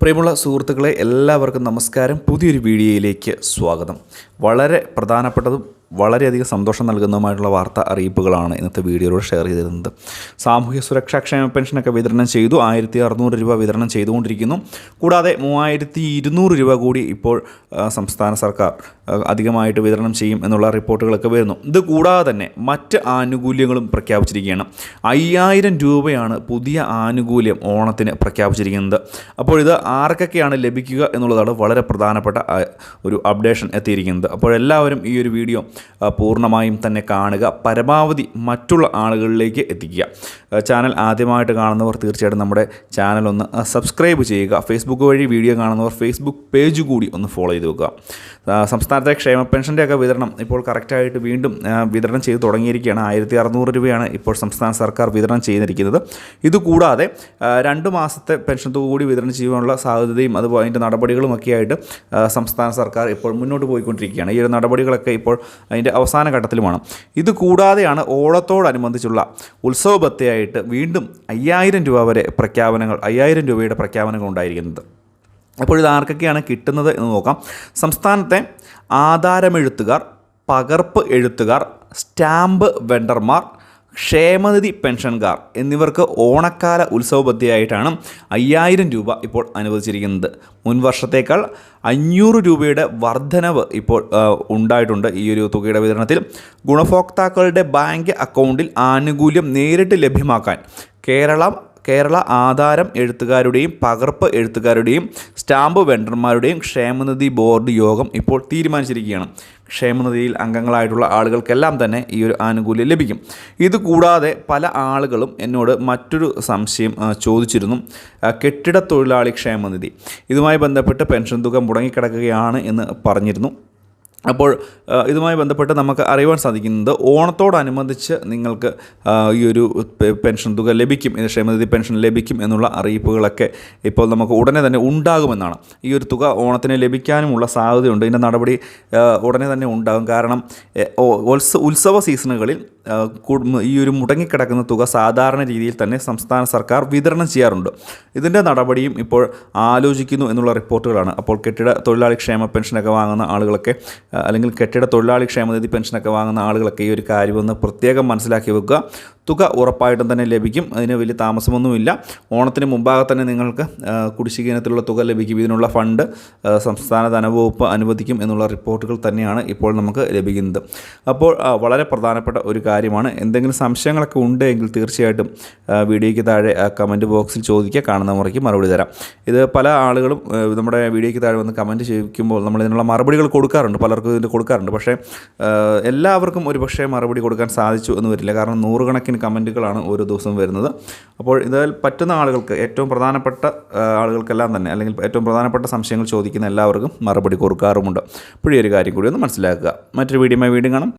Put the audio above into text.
പ്രിയമുള്ള സുഹൃത്തുക്കളെ എല്ലാവർക്കും നമസ്കാരം. പുതിയൊരു വീഡിയോയിലേക്ക് സ്വാഗതം. വളരെ പ്രധാനപ്പെട്ടതും വളരെയധികം സന്തോഷം നൽകുന്നതുമായിട്ടുള്ള വാർത്ത അറിയിപ്പുകളാണ് ഇന്നത്തെ വീഡിയോയിലൂടെ ഷെയർ ചെയ്തിരുന്നത്. സാമൂഹ്യ സുരക്ഷാ ക്ഷേമ പെൻഷനൊക്കെ വിതരണം ചെയ്തു. ആയിരത്തി അറുന്നൂറ് രൂപ വിതരണം ചെയ്തുകൊണ്ടിരിക്കുന്നു. കൂടാതെ മൂവായിരത്തി ഇരുന്നൂറ് രൂപ കൂടി ഇപ്പോൾ സംസ്ഥാന സർക്കാർ അധികമായിട്ട് വിതരണം ചെയ്യും എന്നുള്ള റിപ്പോർട്ടുകളൊക്കെ വരുന്നു. ഇത് കൂടാതെ തന്നെ മറ്റ് ആനുകൂല്യങ്ങളും പ്രഖ്യാപിച്ചിരിക്കുകയാണ്. അയ്യായിരം രൂപയാണ് പുതിയ ആനുകൂല്യം ഓണത്തിന് പ്രഖ്യാപിച്ചിരിക്കുന്നത്. അപ്പോൾ ഇത് ആർക്കൊക്കെയാണ് ലഭിക്കുക എന്നുള്ളതാണ് വളരെ പ്രധാനപ്പെട്ട ഒരു അപ്ഡേഷൻ എത്തിയിരിക്കുന്നത്. അപ്പോൾ എല്ലാവരും ഈ ഒരു വീഡിയോ പൂർണമായും തന്നെ കാണുക. പരമാവധി മറ്റുള്ള ആളുകളിലേക്ക് എത്തിക്കുക. ചാനൽ ആദ്യമായിട്ട് കാണുന്നവർ തീർച്ചയായിട്ടും നമ്മുടെ ചാനൽ ഒന്ന് സബ്സ്ക്രൈബ് ചെയ്യുക. ഫേസ്ബുക്ക് വഴി വീഡിയോ കാണുന്നവർ ഫേസ്ബുക്ക് പേജ് കൂടി ഒന്ന് ഫോളോ ചെയ്ത് വെക്കുക. സംസ്ഥാനത്തെ ക്ഷേമ പെൻഷന്റെ ഒക്കെ വിതരണം ഇപ്പോൾ കറക്റ്റായിട്ട് വീണ്ടും വിതരണം ചെയ്ത് തുടങ്ങിയിരിക്കുകയാണ്. ആയിരത്തി അറുന്നൂറ് രൂപയാണ് ഇപ്പോൾ സംസ്ഥാന സർക്കാർ വിതരണം ചെയ്തിരിക്കുന്നത്. ഇതുകൂടാതെ രണ്ട് മാസത്തെ പെൻഷൻ തുക കൂടി വിതരണം ചെയ്യാനുള്ള സാധ്യതയും അതുപോലെ അതിന്റെ നടപടികളും ഒക്കെ ആയിട്ട് സംസ്ഥാന സർക്കാർ ഇപ്പോൾ മുന്നോട്ട് പോയിക്കൊണ്ടിരിക്കുകയാണ്. ഈ ഒരു നടപടികളൊക്കെ ഇപ്പോൾ അതിന്റെ അവസാന ഘട്ടത്തിലുമാണ്. ഇത് കൂടാതെയാണ് ഓണത്തോടനുബന്ധിച്ചുള്ള ഉത്സവ ബത്തയായിട്ട് വീണ്ടും അയ്യായിരം രൂപ വരെ പ്രഖ്യാപനങ്ങൾ അയ്യായിരം രൂപയുടെ പ്രഖ്യാപനങ്ങൾ ഉണ്ടായിരിക്കുന്നത്. അപ്പോൾ ഇത് ആർക്കൊക്കെയാണ് കിട്ടുന്നത് എന്ന് നോക്കാം. സംസ്ഥാനത്തെ ആധാരമെഴുത്തുകാർ പകർപ്പ് എഴുത്തുകാർ സ്റ്റാമ്പ് വെണ്ടർമാർ ക്ഷേമനിധി പെൻഷൻകാർ എന്നിവർക്ക് ഓണക്കാല ഉത്സവബദ്ധയായിട്ടാണ് അയ്യായിരം രൂപ ഇപ്പോൾ അനുവദിച്ചിരിക്കുന്നത്. മുൻ വർഷത്തേക്കാൾ അഞ്ഞൂറ് രൂപയുടെ വർധനവ് ഇപ്പോൾ ഉണ്ടായിട്ടുണ്ട് ഈ ഒരു തുകയുടെ വിതരണത്തിൽ. ഗുണഭോക്താക്കളുടെ ബാങ്ക് അക്കൗണ്ടിൽ ആനുകൂല്യം നേരിട്ട് ലഭ്യമാക്കാൻ കേരളം കേരള ആധാരം എഴുത്തുകാരുടെയും പകർപ്പ് എഴുത്തുകാരുടെയും സ്റ്റാമ്പ് വെണ്ടർമാരുടെയും ക്ഷേമനിധി ബോർഡ് യോഗം ഇപ്പോൾ തീരുമാനിച്ചിരിക്കുകയാണ്. ക്ഷേമനിധിയിൽ അംഗങ്ങളായിട്ടുള്ള ആളുകൾക്കെല്ലാം തന്നെ ഈ ഒരു ആനുകൂല്യം ലഭിക്കും. ഇതുകൂടാതെ പല ആളുകളും എന്നോട് മറ്റൊരു സംശയം ചോദിച്ചിരുന്നു. കെട്ടിട തൊഴിലാളി ക്ഷേമനിധി. ഇതുമായി ബന്ധപ്പെട്ട് പെൻഷൻ തുക മുടങ്ങിക്കിടക്കുകയാണ് എന്ന് പറഞ്ഞിരുന്നു. അപ്പോൾ ഇതുമായി ബന്ധപ്പെട്ട് നമുക്ക് അറിയുവാൻ സാധിക്കുന്നത് ഓണത്തോടനുബന്ധിച്ച് നിങ്ങൾക്ക് ഈ ഒരു പെൻഷൻ തുക ലഭിക്കും. ക്ഷേമനിധി പെൻഷൻ ലഭിക്കും എന്നുള്ള അറിയിപ്പുകളൊക്കെ ഇപ്പോൾ നമുക്ക് ഉടനെ തന്നെ ഉണ്ടാകുമെന്നാണ്. ഈ ഒരു തുക ഓണത്തിന് ലഭിക്കാനുമുള്ള സാധ്യതയുണ്ട്. ഇതിന്റെ നടപടി ഉടനെ തന്നെ ഉണ്ടാകും. കാരണം ഉത്സവ സീസണുകളിൽ ഈ ഒരു മുടങ്ങിക്കിടക്കുന്ന തുക സാധാരണ രീതിയിൽ തന്നെ സംസ്ഥാന സർക്കാർ വിതരണം ചെയ്യാറുണ്ട്. ഇതിന്റെ നടപടിയും ഇപ്പോൾ ആലോചിക്കുന്നു എന്നുള്ള റിപ്പോർട്ടുകളാണ്. അപ്പോൾ കെട്ടിട തൊഴിലാളി ക്ഷേമ പെൻഷനൊക്കെ വാങ്ങുന്ന ആളുകളൊക്കെ അല്ലെങ്കിൽ കെട്ടിട തൊഴിലാളി ക്ഷേമനിധി പെൻഷനൊക്കെ വാങ്ങുന്ന ആളുകളൊക്കെ ഈ ഒരു കാര്യമൊന്ന് പ്രത്യേകം മനസ്സിലാക്കി വെക്കുക. തുക ഉറപ്പായിട്ടും തന്നെ ലഭിക്കും. അതിന് വലിയ താമസമൊന്നുമില്ല. ഓണത്തിന് മുമ്പാകെ തന്നെ നിങ്ങൾക്ക് കുടിശ്ശിക ഇനത്തിലുള്ള തുക ലഭിക്കും. ഇതിനുള്ള ഫണ്ട് സംസ്ഥാന ധനവകുപ്പ് അനുവദിക്കും എന്നുള്ള റിപ്പോർട്ടുകൾ തന്നെയാണ് ഇപ്പോൾ നമുക്ക് ലഭിക്കുന്നത്. അപ്പോൾ വളരെ പ്രധാനപ്പെട്ട ഒരു കാര്യമാണ്. എന്തെങ്കിലും സംശയങ്ങളൊക്കെ ഉണ്ടെങ്കിൽ തീർച്ചയായിട്ടും വീഡിയോയ്ക്ക് താഴെ കമന്റ് ബോക്സിൽ ചോദിക്കുക. കാണുന്ന മുറയ്ക്ക് മറുപടി തരാം. ഇത് പല ആളുകളും നമ്മുടെ വീഡിയോയ്ക്ക് താഴെ വന്ന് കമന്റ് ചോദിക്കുമ്പോൾ നമ്മൾ ഇതിനുള്ള മറുപടികൾ കൊടുക്കാറുണ്ട്. പലർക്കും ഇതിന് കൊടുക്കാറുണ്ട്. പക്ഷേ എല്ലാവർക്കും ഒരു പക്ഷേ മറുപടി കൊടുക്കാൻ സാധിച്ചു എന്ന് വരില്ല. കാരണം നൂറുകണക്കിന് കമന്റുകളാണ് ഓരോ ദിവസവും വരുന്നത്. അപ്പോൾ ഇതിൽ പറ്റുന്ന ആളുകൾക്ക് ഏറ്റവും പ്രധാനപ്പെട്ട ആളുകൾക്കെല്ലാം തന്നെ അല്ലെങ്കിൽ ഏറ്റവും പ്രധാനപ്പെട്ട സംശയങ്ങൾ ചോദിക്കുന്ന എല്ലാവർക്കും മറുപടി കൊടുക്കാറുമുണ്ട്. ഒരു കാര്യം കൂടി ഒന്ന് മനസ്സിലാക്കുക. മറ്റൊരു വീഡിയോ വീണ്ടും കാണാം.